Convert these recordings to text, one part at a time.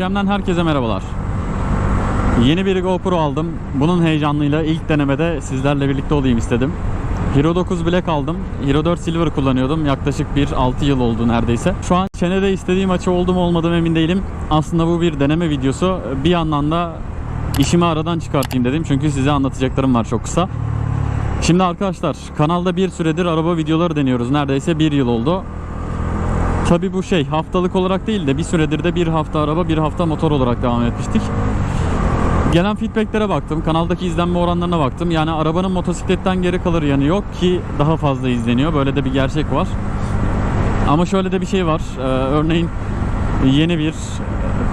RPM'den herkese merhabalar. Yeni bir GoPro aldım. Bunun heyecanıyla ilk denemede sizlerle birlikte olayım istedim. Hero 9 Black aldım. Hero 4 Silver kullanıyordum. Yaklaşık bir 6 yıl oldu neredeyse. Şu an çenede istediğim açı oldu mu olmadı mı emin değilim. Aslında bu bir deneme videosu. Bir yandan da işimi aradan çıkartayım dedim. Çünkü size anlatacaklarım var çok kısa. Şimdi arkadaşlar kanalda bir süredir araba videoları deniyoruz. Neredeyse bir yıl oldu. Tabi bu şey haftalık olarak değil de bir süredir de bir hafta araba bir hafta motor olarak devam etmiştik. Gelen feedbacklere baktım. Kanaldaki izlenme oranlarına baktım. Yani arabanın motosikletten geri kalır yanı yok ki daha fazla izleniyor. Böyle de bir gerçek var. Ama şöyle de bir şey var. Ee, örneğin yeni bir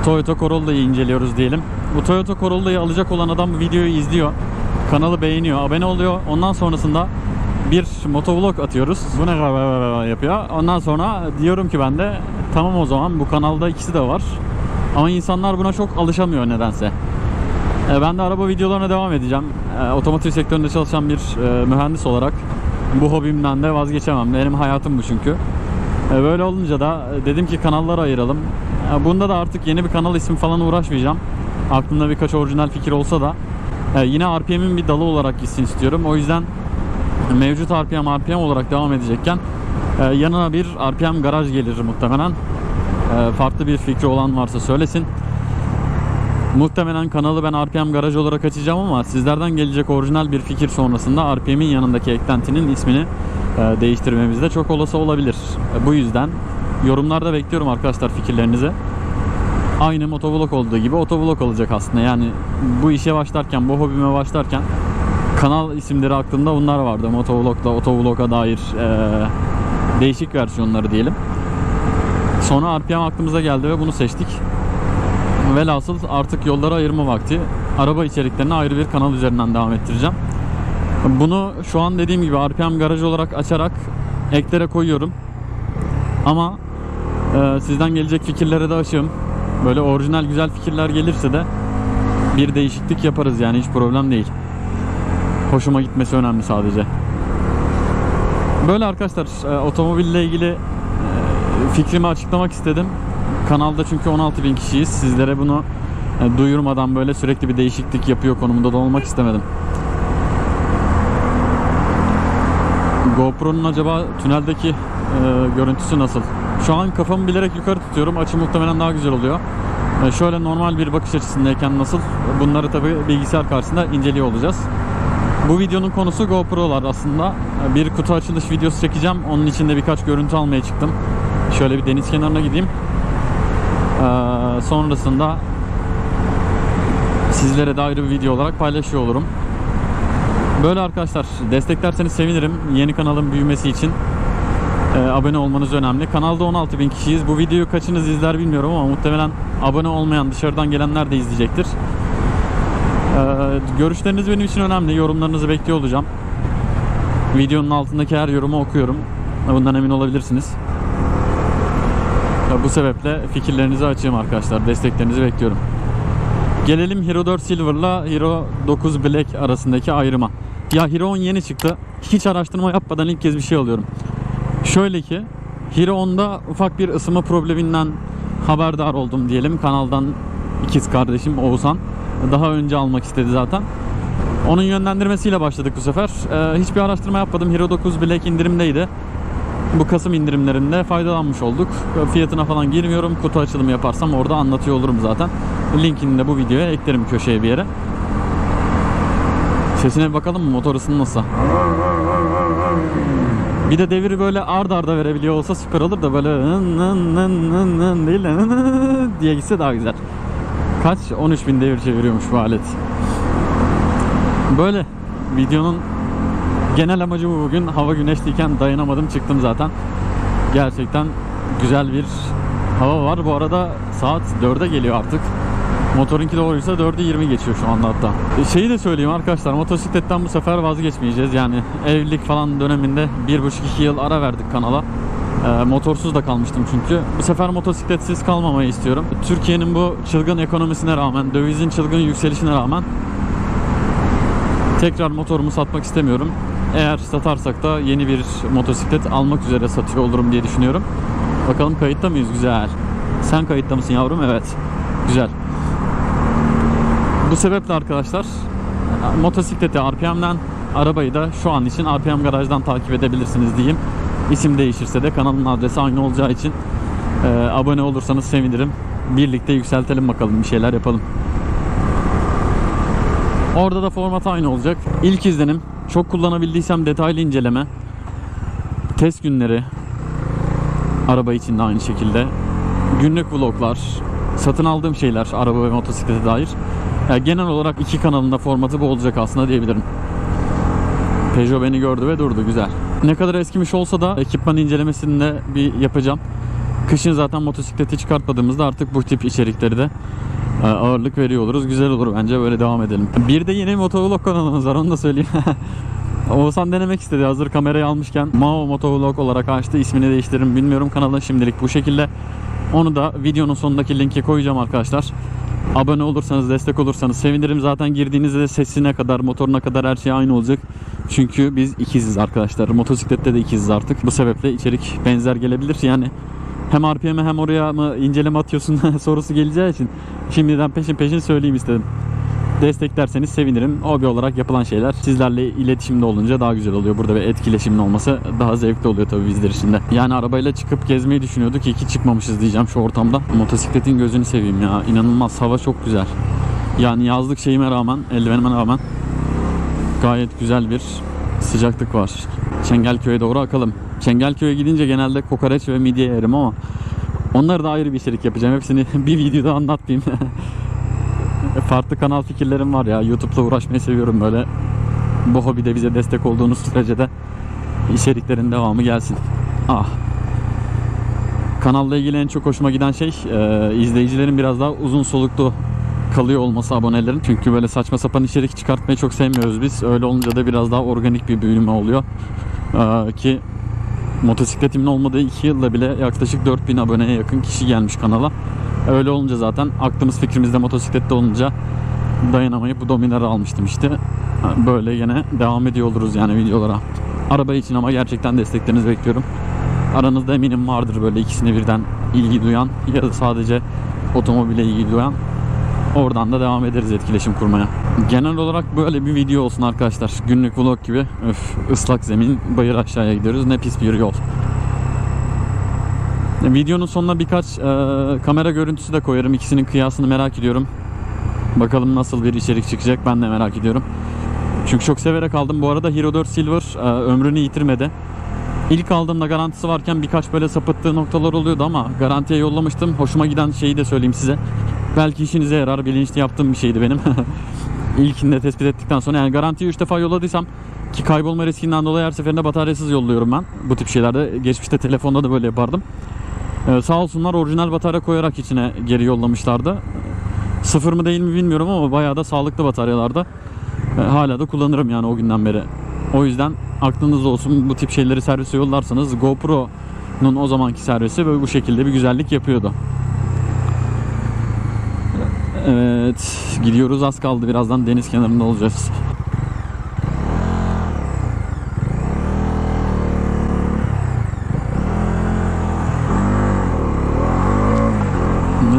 Toyota Corolla'yı inceliyoruz diyelim. Bu Toyota Corolla'yı alacak olan adam videoyu izliyor. Kanalı beğeniyor, abone oluyor. Ondan sonrasında bir motovlog atıyoruz. Bu ne yapıyor. Ondan sonra diyorum ki ben de tamam o zaman bu kanalda ikisi de var. Ama insanlar buna çok alışamıyor nedense. E, Ben de araba videolarına devam edeceğim. E, Otomotiv sektöründe çalışan bir e, mühendis olarak bu hobimden de vazgeçemem. Benim hayatım bu çünkü. Böyle olunca da dedim ki kanalları ayıralım. Bunda da artık yeni bir kanal ismi falan uğraşmayacağım. Aklımda birkaç orijinal fikir olsa da e, yine RPM'in bir dalı olarak gitsin istiyorum. O yüzden mevcut RPM RPM olarak devam edecekken e, yanına bir RPM garaj gelir muhtemelen. E, Farklı bir fikri olan varsa söylesin. Muhtemelen kanalı ben RPM Garaj olarak açacağım ama sizlerden gelecek orijinal bir fikir sonrasında RPM'in yanındaki eklentinin ismini e, değiştirmemiz de çok olası olabilir. E, Bu yüzden yorumlarda bekliyorum arkadaşlar fikirlerinizi. Aynı motovlog olduğu gibi otovlog olacak aslında. Yani bu işe başlarken, bu hobime başlarken kanal isimleri aklımda bunlar vardı. Motovlog'da, otovlog'a dair e, değişik versiyonları diyelim. Sonra RPM aklımıza geldi ve bunu seçtik. Velhasıl artık yolları ayırma vakti. Araba içeriklerini ayrı bir kanal üzerinden devam ettireceğim. Bunu şu an dediğim gibi RPM garaj olarak açarak eklere koyuyorum. Ama e, sizden gelecek fikirlere de açığım. Böyle orijinal güzel fikirler gelirse de bir değişiklik yaparız yani hiç problem değil. Hoşuma gitmesi önemli sadece. Böyle arkadaşlar e, otomobille ilgili e, fikrimi açıklamak istedim. Kanalda çünkü 16 bin kişiyiz. Sizlere bunu e, duyurmadan böyle sürekli bir değişiklik yapıyor konumunda da olmak istemedim. GoPro'nun acaba tüneldeki e, görüntüsü nasıl? Şu an kafamı bilerek yukarı tutuyorum. Açı muhtemelen daha güzel oluyor. E, şöyle normal bir bakış açısındayken nasıl? Bunları tabi bilgisayar karşısında inceliyor olacağız. Bu videonun konusu GoPro'lar aslında. E, Bir kutu açılış videosu çekeceğim. Onun için de birkaç görüntü almaya çıktım. Şöyle bir deniz kenarına gideyim. Ee, sonrasında sizlere de ayrı bir video olarak paylaşıyor olurum. Böyle arkadaşlar desteklerseniz sevinirim. Yeni kanalın büyümesi için e, abone olmanız önemli. Kanalda 16 bin kişiyiz. Bu videoyu kaçınız izler bilmiyorum ama muhtemelen abone olmayan dışarıdan gelenler de izleyecektir. Ee, görüşleriniz benim için önemli. Yorumlarınızı bekliyor olacağım. Videonun altındaki her yorumu okuyorum. Bundan emin olabilirsiniz. Ya Bu sebeple fikirlerinizi açığım arkadaşlar. Desteklerinizi bekliyorum. Gelelim Hero 4 Silver'la Hero 9 Black arasındaki ayrıma. Ya Hero 10 yeni çıktı. Hiç araştırma yapmadan ilk kez bir şey alıyorum. Şöyle ki Hero 10'da ufak bir ısınma probleminden haberdar oldum diyelim. Kanaldan ikiz kardeşim Oğuzhan daha önce almak istedi zaten. Onun yönlendirmesiyle başladık bu sefer. Ee, hiçbir araştırma yapmadım. Hero 9 Black indirimdeydi bu Kasım indirimlerinde faydalanmış olduk. Fiyatına falan girmiyorum. Kutu açılımı yaparsam orada anlatıyor olurum zaten. Linkini de bu videoya eklerim köşeye bir yere. Sesine bakalım mı motor ısını nasıl? Bir de deviri böyle ard arda verebiliyor olsa süper olur da böyle nın değil de nın diye gitse daha güzel. Kaç? 13.000 devir çeviriyormuş bu alet. Böyle videonun Genel amacı bu bugün. Hava güneşliyken dayanamadım çıktım zaten. Gerçekten güzel bir hava var. Bu arada saat 4'e geliyor artık. Motorunki doğruysa 4'ü 20 geçiyor şu anda hatta. E, Şeyi de söyleyeyim arkadaşlar motosikletten bu sefer vazgeçmeyeceğiz. Yani evlilik falan döneminde 1,5-2 yıl ara verdik kanala. E, motorsuz da kalmıştım çünkü. Bu sefer motosikletsiz kalmamayı istiyorum. Türkiye'nin bu çılgın ekonomisine rağmen, dövizin çılgın yükselişine rağmen tekrar motorumu satmak istemiyorum. Eğer satarsak da yeni bir motosiklet almak üzere satıyor olurum diye düşünüyorum. Bakalım kayıtta mıyız? Güzel. Sen kayıtta mısın yavrum? Evet. Güzel. Bu sebeple arkadaşlar motosikleti RPM'den arabayı da şu an için RPM garajdan takip edebilirsiniz diyeyim. İsim değişirse de kanalın adresi aynı olacağı için e, abone olursanız sevinirim. Birlikte yükseltelim bakalım bir şeyler yapalım. Orada da format aynı olacak. İlk izlenim çok kullanabildiysem detaylı inceleme. Test günleri araba için de aynı şekilde. Günlük vloglar, satın aldığım şeyler araba ve motosiklete dair. Yani genel olarak iki kanalında formatı bu olacak aslında diyebilirim. Peugeot beni gördü ve durdu güzel. Ne kadar eskimiş olsa da ekipman incelemesini de bir yapacağım. Kışın zaten motosikleti çıkartmadığımızda artık bu tip içerikleri de e, ağırlık veriyor oluruz. Güzel olur bence böyle devam edelim. Bir de yeni motovlog kanalımız var onu da söyleyeyim. Oğuzhan denemek istedi hazır kamerayı almışken Mao Motovlog olarak açtı ismini değiştiririm bilmiyorum kanalın şimdilik bu şekilde onu da videonun sonundaki linke koyacağım arkadaşlar abone olursanız destek olursanız sevinirim. Zaten girdiğinizde de sesine kadar motoruna kadar her şey aynı olacak. Çünkü biz ikiziz arkadaşlar. Motosiklette de ikiziz artık. Bu sebeple içerik benzer gelebilir. Yani hem RPM'e hem oraya mı inceleme atıyorsun sorusu geleceği için şimdiden peşin peşin söyleyeyim istedim desteklerseniz sevinirim. Hobi olarak yapılan şeyler sizlerle iletişimde olunca daha güzel oluyor. Burada bir etkileşimin olması daha zevkli oluyor tabii bizler için de. Yani arabayla çıkıp gezmeyi düşünüyorduk. İyi ki çıkmamışız diyeceğim şu ortamda. Motosikletin gözünü seveyim ya. İnanılmaz. Hava çok güzel. Yani yazlık şeyime rağmen, eldivenime rağmen gayet güzel bir sıcaklık var. Çengelköy'e doğru akalım. Çengelköy'e gidince genelde kokoreç ve midye yerim ama onları da ayrı bir içerik yapacağım. Hepsini bir videoda anlatmayayım. farklı kanal fikirlerim var ya. YouTube'la uğraşmayı seviyorum böyle. Bu hobide bize destek olduğunuz sürece de içeriklerin devamı gelsin. Ah. Kanalla ilgili en çok hoşuma giden şey e, izleyicilerin biraz daha uzun soluklu kalıyor olması abonelerin. Çünkü böyle saçma sapan içerik çıkartmayı çok sevmiyoruz biz. Öyle olunca da biraz daha organik bir büyüme oluyor. E, ki motosikletimin olmadığı 2 yılda bile yaklaşık 4000 aboneye yakın kişi gelmiş kanala. Öyle olunca zaten aklımız fikrimizde motosiklette olunca dayanamayıp bu Dominar'ı almıştım işte. Böyle yine devam ediyor oluruz yani videolara. Araba için ama gerçekten desteklerinizi bekliyorum. Aranızda eminim vardır böyle ikisine birden ilgi duyan ya da sadece otomobile ilgi duyan. Oradan da devam ederiz etkileşim kurmaya. Genel olarak böyle bir video olsun arkadaşlar. Günlük vlog gibi. Öf, ıslak zemin, bayır aşağıya gidiyoruz. Ne pis bir yol. Videonun sonuna birkaç e, kamera görüntüsü de koyarım. İkisinin kıyasını merak ediyorum. Bakalım nasıl bir içerik çıkacak ben de merak ediyorum. Çünkü çok severek aldım. Bu arada Hero 4 Silver e, ömrünü yitirmedi. İlk aldığımda garantisi varken birkaç böyle sapıttığı noktalar oluyordu ama garantiye yollamıştım. Hoşuma giden şeyi de söyleyeyim size. Belki işinize yarar. Bilinçli yaptığım bir şeydi benim. İlkinde tespit ettikten sonra yani garantiyi 3 defa yolladıysam ki kaybolma riskinden dolayı her seferinde bataryasız yolluyorum ben. Bu tip şeylerde geçmişte telefonda da böyle yapardım. Ee, sağ olsunlar orijinal batarya koyarak içine geri yollamışlardı. Sıfır mı değil mi bilmiyorum ama bayağı da sağlıklı bataryalarda. Ee, hala da kullanırım yani o günden beri. O yüzden aklınızda olsun bu tip şeyleri servise yollarsanız GoPro'nun o zamanki servisi böyle bu şekilde bir güzellik yapıyordu. Evet gidiyoruz az kaldı birazdan deniz kenarında olacağız.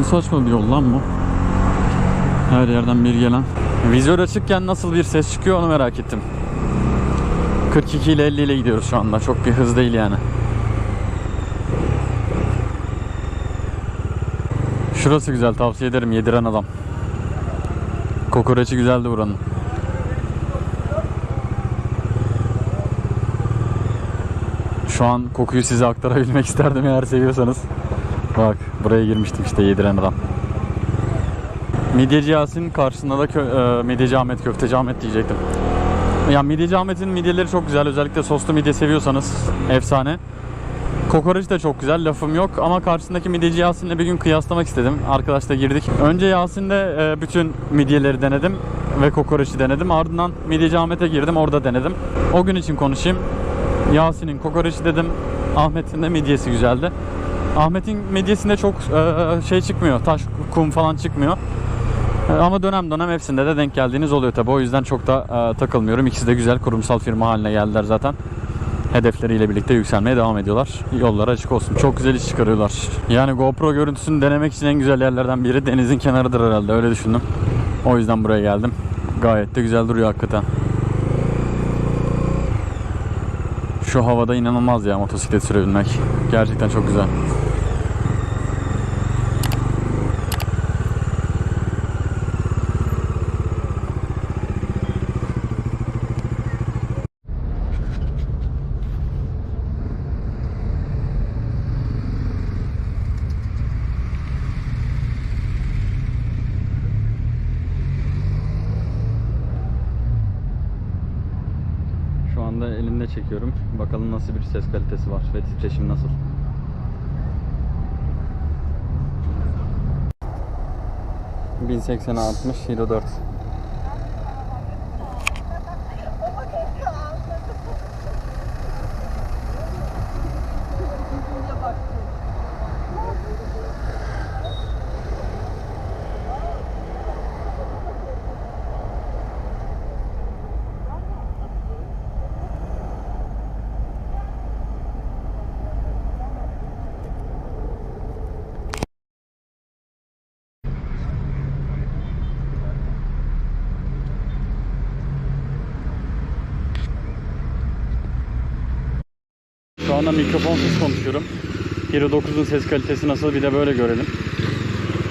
Saçma bir yol lan bu. Her yerden bir gelen. Vizör açıkken nasıl bir ses çıkıyor onu merak ettim. 42 ile 50 ile gidiyoruz şu anda. Çok bir hız değil yani. Şurası güzel tavsiye ederim yediren adam. Kokoreçi güzeldi buranın. Şu an kokuyu size aktarabilmek isterdim eğer seviyorsanız. Bak buraya girmiştim işte yediren adam. Midyeci Yasin karşısında da kö- e, Midyeci Ahmet, Köfteci Ahmet diyecektim. Ya Midyeci Ahmet'in midyeleri çok güzel. Özellikle soslu midye seviyorsanız efsane. Kokoreç de çok güzel lafım yok ama karşısındaki midyeci Yasin'le bir gün kıyaslamak istedim. Arkadaşla girdik. Önce Yasin'de e, bütün midyeleri denedim ve kokoreçi denedim. Ardından midyeci Ahmet'e girdim orada denedim. O gün için konuşayım. Yasin'in kokoreçi dedim. Ahmet'in de midyesi güzeldi. Ahmet'in midyesinde çok e, şey çıkmıyor. Taş, kum falan çıkmıyor. E, Ama dönem dönem hepsinde de denk geldiğiniz oluyor tabi. O yüzden çok da e, takılmıyorum. İkisi de güzel kurumsal firma haline geldiler zaten. Hedefleriyle birlikte yükselmeye devam ediyorlar. Yolları açık olsun. Çok güzel iş çıkarıyorlar. Yani GoPro görüntüsünü denemek için en güzel yerlerden biri denizin kenarıdır herhalde. Öyle düşündüm. O yüzden buraya geldim. Gayet de güzel duruyor hakikaten. Şu havada inanılmaz ya motosiklet sürebilmek. Gerçekten çok güzel. Şu anda elimde çekiyorum. Bakalım nasıl bir ses kalitesi var ve titreşim nasıl. ...1080'e 60, Hero 4. anda mikrofonsuz konuşuyorum. Hero 9'un ses kalitesi nasıl bir de böyle görelim.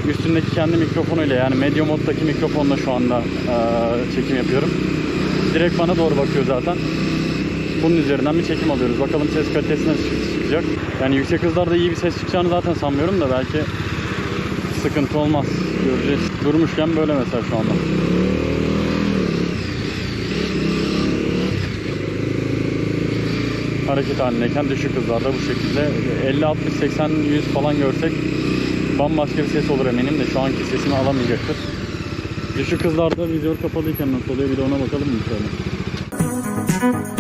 Üstündeki kendi mikrofonuyla yani medya moddaki mikrofonla şu anda eee, çekim yapıyorum. Direkt bana doğru bakıyor zaten. Bunun üzerinden bir çekim alıyoruz. Bakalım ses kalitesi nasıl çıkacak. Yani yüksek hızlarda iyi bir ses çıkacağını zaten sanmıyorum da belki sıkıntı olmaz. Göreceğiz. Durmuşken böyle mesela şu anda. Hareket halindeyken düşük hızlarda bu şekilde 50 60 80 100 falan görsek bambaşka bir ses olur eminim de şu anki sesini alamayacaktır. Düşük hızlarda vizör kapalıyken nasıl oluyor bir de ona bakalım mı şöyle.